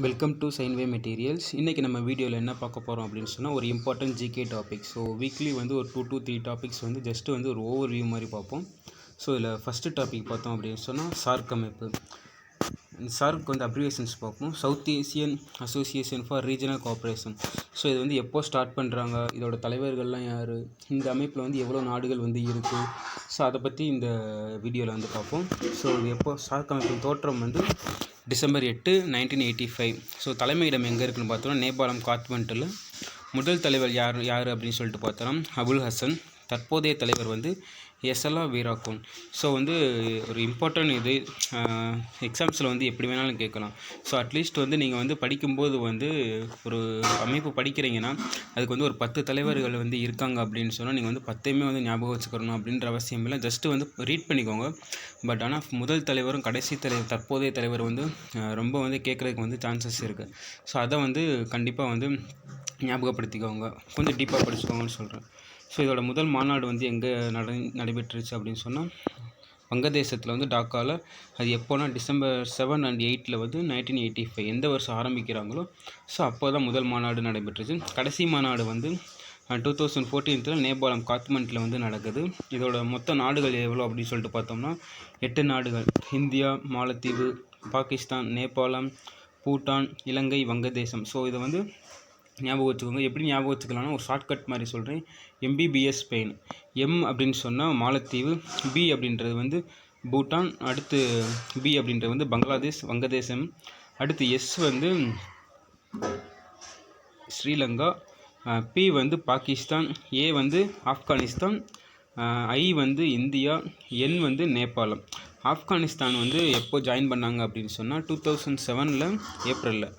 Welcome to சைன்வே materials இன்றைக்கி நம்ம வீடியோவில் என்ன பார்க்க போகிறோம் அப்படின்னு சொன்னால் ஒரு important GK topic so weekly வந்து ஒரு டூ டூ த்ரீ டாபிக்ஸ் வந்து ஜஸ்ட்டு வந்து ஒரு ஓவர் வியூ மாதிரி பார்ப்போம். ஸோ இதில் ஃபஸ்ட்டு டாபிக் பார்த்தோம் அப்படின்னு சொன்னால் சார்க் அமைப்பு. சார்க் வந்து அப்ரிவேஷன்ஸ் பார்ப்போம். South Asian association for regional cooperation so இது வந்து எப்போ ஸ்டார்ட் பண்ணுறாங்க இதோட தலைவர்கள்லாம் யார்? இந்த அமைப்பில் வந்து எவ்வளோ நாடுகள் வந்து இருக்குது ஸோ அதை பற்றி இந்த வீடியோவில் வந்து பார்ப்போம். ஸோ இது எப்போ சார்க் அமைப்பின் தோற்றம் வந்து டிசம்பர் எட்டு நைன்டீன் எயிட்டி ஃபைவ் ஸோ தலைமையிடம் எங்கே இருக்குன்னு பார்த்தோம்னா நேபாளம் காத்மண்டில். முதல் தலைவர் யார் யார் அப்படின்னு சொல்லிட்டு பார்த்தோம்னா அபுல் ஹசன். தற்போதைய தலைவர் வந்து எஸ்எல்ஆ வீராகோன் ஸோ வந்து ஒரு இம்பார்ட்டன்ட் இது எக்ஸாம்ஸில் வந்து எப்படி வேணாலும் கேட்கலாம். ஸோ அட்லீஸ்ட் வந்து நீங்கள் வந்து படிக்கும்போது வந்து ஒரு அமைப்பு படிக்கிறீங்கன்னா அதுக்கு வந்து ஒரு பத்து தலைவர்கள் வந்து இருக்காங்க அப்படின்னு சொன்னால் நீங்கள் வந்து பத்தையுமே வந்து ஞாபகம் வச்சுக்கணும் அப்படின்ற அவசியம் இல்லை. ஜஸ்ட்டு வந்து ரீட் பண்ணிக்கோங்க. பட் ஆனால் முதல் தலைவரும் கடைசி தலைவர் தற்போதைய தலைவர் வந்து ரொம்ப வந்து கேட்குறதுக்கு வந்து சான்சஸ் இருக்குது ஸோ அதை வந்து கண்டிப்பாக வந்து ஞாபகப்படுத்திக்கோங்க. கொஞ்சம் டீப்பாக படிச்சுக்கோங்கன்னு சொல்கிறேன் ஸோ இதோட முதல் மாநாடு வந்து எங்கே நட நடைபெற்றுச்சு அப்படின்னு சொன்னால் வங்கதேசத்தில் வந்து டாக்காவில் அது எப்போனா டிசம்பர் செவன் அண்ட் எயிட்டில் வந்து நைன்டீன் எயிட்டி ஃபைவ் எந்த வருஷம் ஆரம்பிக்கிறாங்களோ ஸோ அப்போ தான் முதல் மாநாடு நடைபெற்றுச்சு. கடைசி மாநாடு வந்து டூ தௌசண்ட் ஃபோர்டீன்த்தில் நேபாளம் காத்மண்டில் வந்து நடக்குது. இதோட மொத்த நாடுகள் எவ்வளோ அப்படின்னு சொல்லிட்டு பார்த்தோம்னா எட்டு நாடுகள். இந்தியா மாலத்தீவு பாகிஸ்தான் நேபாளம் பூட்டான் இலங்கை வங்கதேசம். ஸோ இதை வந்து ஞாபகம் வச்சுக்கோங்க. எப்படி ஞாபகம் வச்சுக்கலாம்னா ஒரு ஷார்ட்கட் மாதிரி சொல்கிறேன் எம்பிபிஎஸ் ஸ்பெயின் எம் அப்படின்னு சொன்னால் மாலத்தீவு. பி அப்படின்றது வந்து பூட்டான். அடுத்து பி அப்படின்றது வந்து பங்களாதேஷ் வங்கதேசம். அடுத்து எஸ் வந்து ஸ்ரீலங்கா. பி வந்து பாகிஸ்தான். ஏ வந்து ஆப்கானிஸ்தான். ஐ வந்து இந்தியா. என் வந்து நேபாளம். ஆப்கானிஸ்தான் வந்து எப்போ ஜாயின் பண்ணாங்க அப்படின்னு சொன்னால் டூ தௌசண்ட் செவனில் ஏப்ரலில்.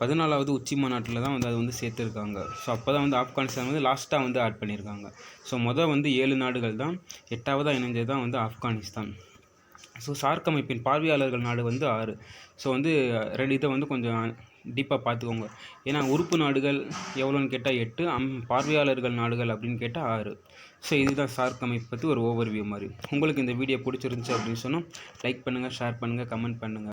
பதினாலாவது உச்சி மாநாட்டில் தான் வந்து அது வந்து சேர்த்துருக்காங்க. ஸோ அப்போ தான் வந்து ஆப்கானிஸ்தான் வந்து லாஸ்ட்டாக வந்து ஆட் பண்ணியிருக்காங்க. ஸோ மொதல் வந்து ஏழு நாடுகள் தான் எட்டாவதாக இணைஞ்சது தான் வந்து ஆப்கானிஸ்தான். ஸோ சார்க் அமைப்பின் பார்வையாளர்கள் நாடு வந்து ஆறு. ஸோ வந்து ரெண்டு இதை வந்து கொஞ்சம் டீப்பாக பார்த்துக்கோங்க. ஏன்னா உறுப்பு நாடுகள் எவ்வளோன்னு கேட்டால் எட்டு அம் பார்வையாளர்கள் நாடுகள் அப்படின்னு கேட்டால் ஆறு. ஸோ இதுதான் சார்க் அமைப்பு பற்றி ஒரு ஓவர் வியூ மாதிரி. உங்களுக்கு இந்த வீடியோ பிடிச்சிருந்துச்சு அப்படின்னு சொன்னால் லைக் பண்ணுங்கள் ஷேர் பண்ணுங்கள் கமெண்ட் பண்ணுங்கள்